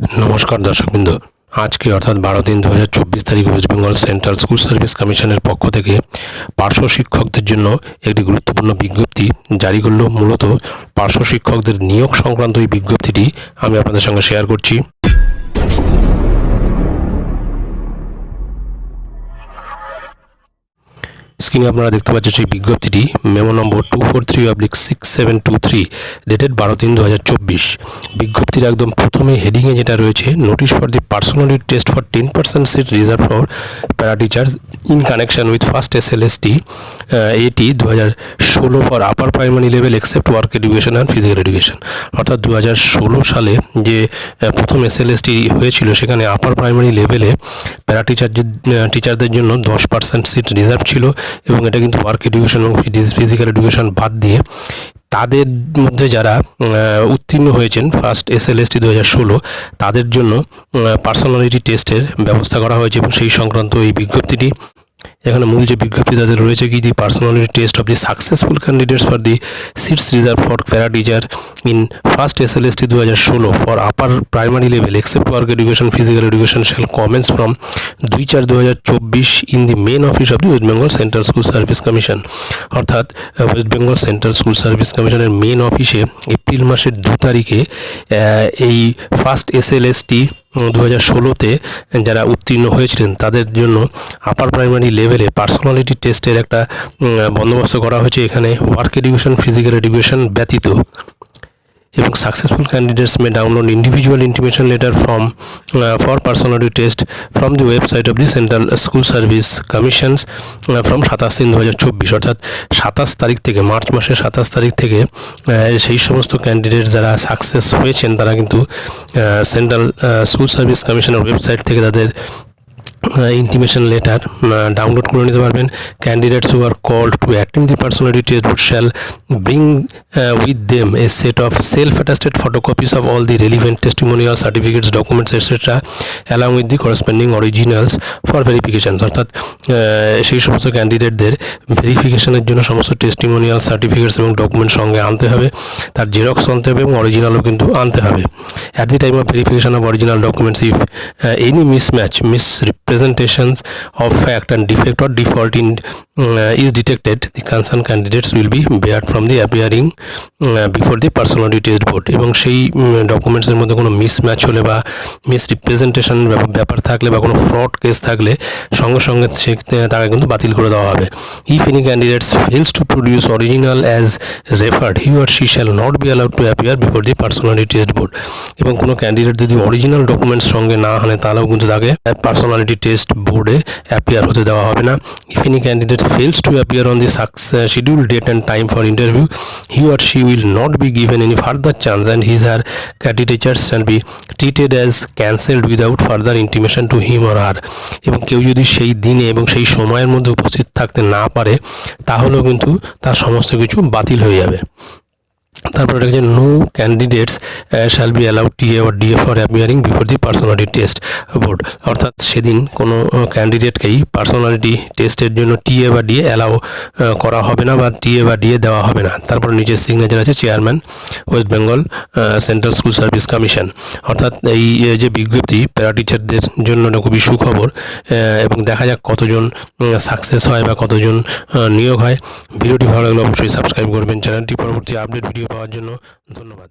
নমস্কার দর্শকবৃন্দ। আজকে অর্থাৎ বারো তিন দু হাজার চব্বিশ তারিখ West Bengal central school service কমিশনের পক্ষ থেকে পার্শ্ব শিক্ষকদের জন্য একটি গুরুত্বপূর্ণ বিজ্ঞপ্তি জারি করল। মূলত পার্শ্ব শিক্ষকদের নিয়োগ সংক্রান্ত এই বিজ্ঞপ্তিটি আমি আপনাদের সঙ্গে শেয়ার করছি। স্ক্রিনে আপনারা দেখতে পাচ্ছেন সেই বিজ্ঞপ্তিটি memo number two four three oblique six seven two three dated বারো তিন দু হাজার চব্বিশ। বিজ্ঞপ্তির একদম প্রথমে হেডিংয়ে যেটা রয়েছে notice for the personally test for ten percent seat reserve for para teachers in connection with first S L S T এটি দু হাজার ষোলো for upper primary level except work education and physical education অর্থাৎ দু হাজার ষোলো সালে যে আহ, প্রথম এস এল এস টি হয়েছিল সেখানে আপার প্রাইমারি লেভেলে প্যারা টিচার টিচারদের জন্য দশ পার্সেন্ট সিট রিজার্ভ ছিল। এবং এটা কিন্তু ওয়ার্ক এডুকেশন এবং ফিজিক্যাল এডুকেশন বাদ দিয়ে তাদের মধ্যে যারা উত্তীর্ণ হয়েছেন first S L S T দু ষোলো, তাদের জন্য পার্সোনালিটি টেস্টের ব্যবস্থা করা হয়েছে এবং সেই সংক্রান্ত এই বিজ্ঞপ্তিটি এখানে মূল যে বিজ্ঞপ্তি তাদের রয়েছে কি? The personality test of the successful candidates for the seats reserve for para teacher in first S L S T দু হাজার ষোলো for upper primary level except work education physical education shall commence from দুই চার দু হাজার চব্বিশ in the main office of the West Bengal central school service commission অর্থাৎ West Bengal central school service কমিশনের মেন অফিসে এপ্রিল মাসের দু তারিখে এই first S L S T দু হাজার ষোলোতে যারা উত্তীর্ণ হয়েছিলেন, তাদের জন্য আপার প্রাইমারি লেভেলে পার্সোনালিটি টেস্টের একটা বন্দোবস্ত করা হয়েছে। এখানে ওয়ার্ক এডুকেশন ফিজিক্যাল এডুকেশন ব্যতীত। এবং successful candidates may download individual intimation letter from for personality test from the website of the central school service commissions from সাতাশ তিন দু হাজার চব্বিশ, অর্থাৎ সাতাশ তারিখ থেকে, মার্চ মাসের সাতাশ তারিখ থেকে সেই সমস্ত ক্যান্ডিডেট যারা সাকসেস হয়েছেন, তারা কিন্তু সেন্ট্রাল স্কুল সার্ভিস কমিশনের ওয়েবসাইট থেকে তাদের ইন্টিমেশন লেটার ডাউনলোড করে নিতে পারবেন candidates who are called to attend the personality test would shall bring uh, with them a set of self-attested photocopies of all the relevant testimonial certificates documents etc along with the corresponding originals for verification অর্থাৎ সেই সমস্ত ক্যান্ডিডেটদের ভেরিফিকেশনের জন্য সমস্ত testimonial certificates এবং document সঙ্গে আনতে হবে তার জেরক্স আনতে হবে এবং অরিজিনালও কিন্তু আনতে হবে at time of verification of original documents if uh, any mismatch misrepresentations of fact and defect or default in uh, is detected the concerned candidates will be barred from the appearing uh, before the personality test board. এবং সেই ডকুমেন্টসের মধ্যে কোনো mismatch হলে বা misrepresentation ব্যাপার থাকলে বা কোনো ফ্রড কেস থাকলে সঙ্গে সঙ্গে সে তাকে কিন্তু বাতিল করে দেওয়া হবে। If any candidates fails to produce original as referred he or she shall not be allowed to appear before the personality test board এবং কোনো ক্যান্ডিডেট যদি অরিজিনাল ডকুমেন্টস সঙ্গে না আনে তাহলেও কিন্তু তাকে পার্সোনালিটি টেস্ট বোর্ডে অ্যাপিয়ার হতে দেওয়া হবে না। If any candidate to appear on the scheduled date and time for interview, he or she will not be given any further chance and his or her candidatures shall be treated as cancelled without further intimation to him or আর এবং কেউ যদি সেই দিনে এবং সেই সময়ের মধ্যে উপস্থিত থাকতে না পারে তাহলেও কিন্তু তার সমস্ত কিছু বাতিল হয়ে যাবে। তারপরে রেখেছে no candidates shall be allowed to TA or DA for appearing before the personality test board অর্থাৎ সেদিন কোনো ক্যান্ডিডেটকেই পার্সোনালিটি টেস্টের জন্য টিএ বা ডিএ অ্যালাউ করা হবে না বা টিএ বা ডিএ দেওয়া হবে না। তারপর নিজের সিগনেচার আছে chairman West Bengal central school service commission অর্থাৎ এই যে বিজ্ঞপ্তি প্যারা টিচারদের জন্য এটা খুবই সুখবর এবং দেখা যাক কতজন সাকসেস হয় বা কতজন নিয়োগ হয়। ভিডিওটি ভালো লাগলে অবশ্যই সাবস্ক্রাইব করবেন। চ্যানেলটি পরবর্তী আপডেট ভিডিও পাওয়ার জন্য ধন্যবাদ।